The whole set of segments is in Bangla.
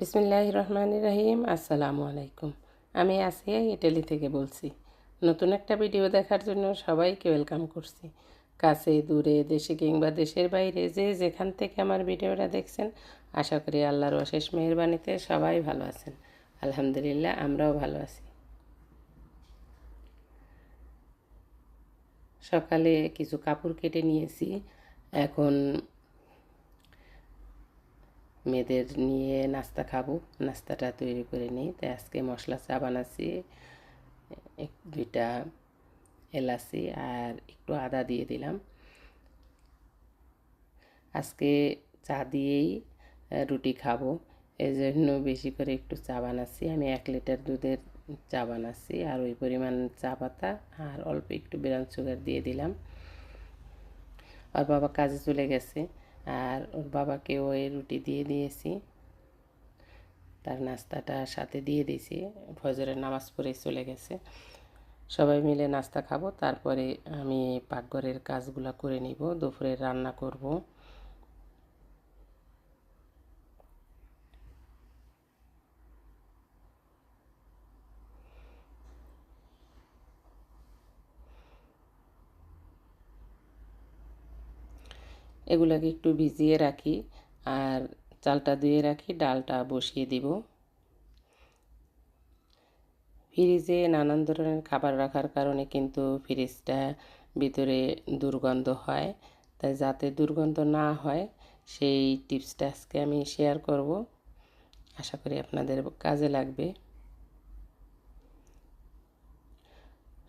বিসমিল্লাহ রহমান রহিম, আসসালামু আলাইকুম। আমি আসিয়া ইটালি থেকে বলছি, নতুন একটা ভিডিও দেখার জন্য সবাইকে ওয়েলকাম করছি। কাছে, দূরে, দেশে কিংবা দেশের বাইরে যে যেখান থেকে আমার ভিডিওটা দেখছেন, আশা করি আল্লাহর অশেষ মেহরবানিতে সবাই ভালো আছেন। আলহামদুলিল্লাহ, আমরাও ভালো আছি। সকালে কিছু কাপড় কেটে নিয়েছি। এখন মেয়েদের নিয়ে নাস্তা খাব। নাস্তাটা তৈরি করে নিই। তাই আজকে মশলা চা বানাচ্ছি। এক, দুইটা এলাচি আর একটু আদা দিয়ে দিলাম। আজকে চা দিয়েই রুটি খাব। এই জন্য বেশি করে একটু চা বানাচ্ছি। আমি এক লিটার দুধের চা বানাচ্ছি। আর ওই পরিমাণ চা পাতা আর অল্প একটু বিরান সুগার দিয়ে দিলাম। আর বাবা কাজে চলে গেছে। আর ওর বাবাকে ওই রুটি দিয়ে দিয়েছি। তার নাস্তাটা সাথে দিয়ে দিয়েছি। ফজরের নামাজ পড়ে চলে গেছে। সবাই মিলে নাস্তা খাব, তারপরে আমি পাকঘরের কাজগুলো করে নিব, দুপুরে রান্না করব। এগুলোকে একটু ভিজিয়ে রাখি আর চালটা ধুয়ে রাখি, ডালটা বসিয়ে দিব। ফ্রিজে নানান ধরনের খাবার রাখার কারণে কিন্তু ফ্রিজটা ভিতরে দুর্গন্ধ হয়। তাই যাতে দুর্গন্ধ না হয়, সেই টিপসটা আজকে আমি শেয়ার করব। আশা করি আপনাদের কাজে লাগবে।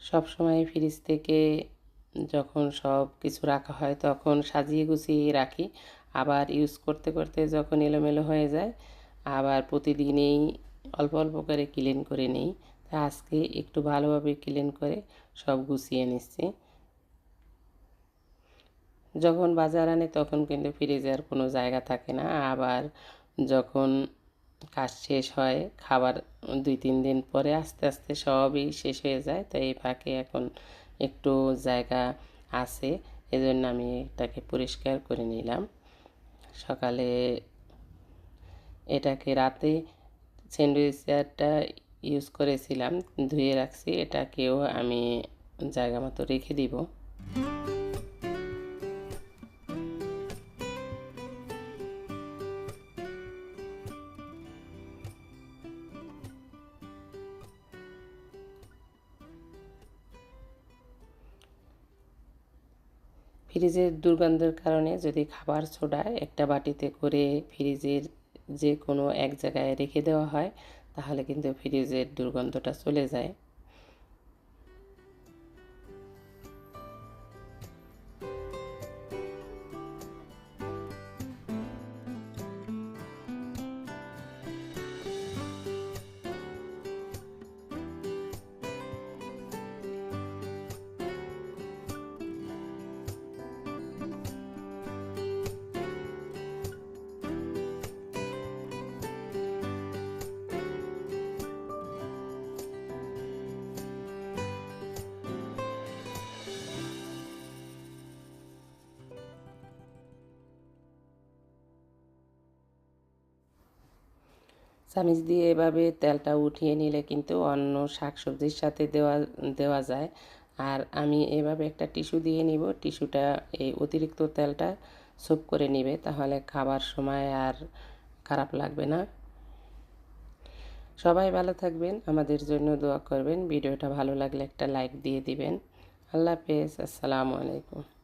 সব সময় ফ্রিজ থেকে যখন সব কিছু রাখা হয় তখন সাজিয়ে গুছিয়ে রাখি। আবার ইউজ করতে করতে যখন এলোমেলো হয়ে যায়, আবার প্রতিদিনেই অল্প অল্প করে ক্লিন করে নিই। তা আজকে একটু ভালোভাবে ক্লিন করে সব গুছিয়ে নিচ্ছি। যখন বাজার আনে তখন কিন্তু ফ্রিজে আর কোনো জায়গা থাকে না। আবার যখন কাজ শেষ হয়, খাবার দুই, তিন দিন পরে আস্তে আস্তে সবই শেষ হয়ে যায়। তো এই ফাঁকে এখন একটু জায়গা আছে, এজন্য আমি এটাকে পরিষ্কার করে নিলাম। সকালে এটাকে রাতে স্যান্ডউইচ স্যান্ডউইচারটা ইউজ করেছিলাম, ধুয়ে রাখছি, এটাকেও আমি জায়গা মতো রেখে দিব। ফ্রিজের দুর্গন্ধের কারণে যদি খাবার সোডা একটা বাটিতে করে ফ্রিজের যে কোনো এক জায়গায় রেখে দেওয়া হয়, তাহলে কিন্তু ফ্রিজের দুর্গন্ধটা চলে যায়। চামিচ দিয়ে এভাবে তেলটা উঠিয়ে নিলে কিন্তু অন্য শাকসবজির সাথে দেওয়া দেওয়া যায়। আর আমি এভাবে একটা টিস্যু দিয়ে নিব। টিস্যুটা, এই অতিরিক্ত তেলটা সুপ করে নিবে, তাহলে খাবার সময় আর খারাপ লাগবে না। সবাই ভালো থাকবেন, আমাদের জন্য দোয়া করবেন। ভিডিওটা ভালো লাগলে একটা লাইক দিয়ে দিবেন। আল্লাহ হাফেজ, আসসালামু আলাইকুম।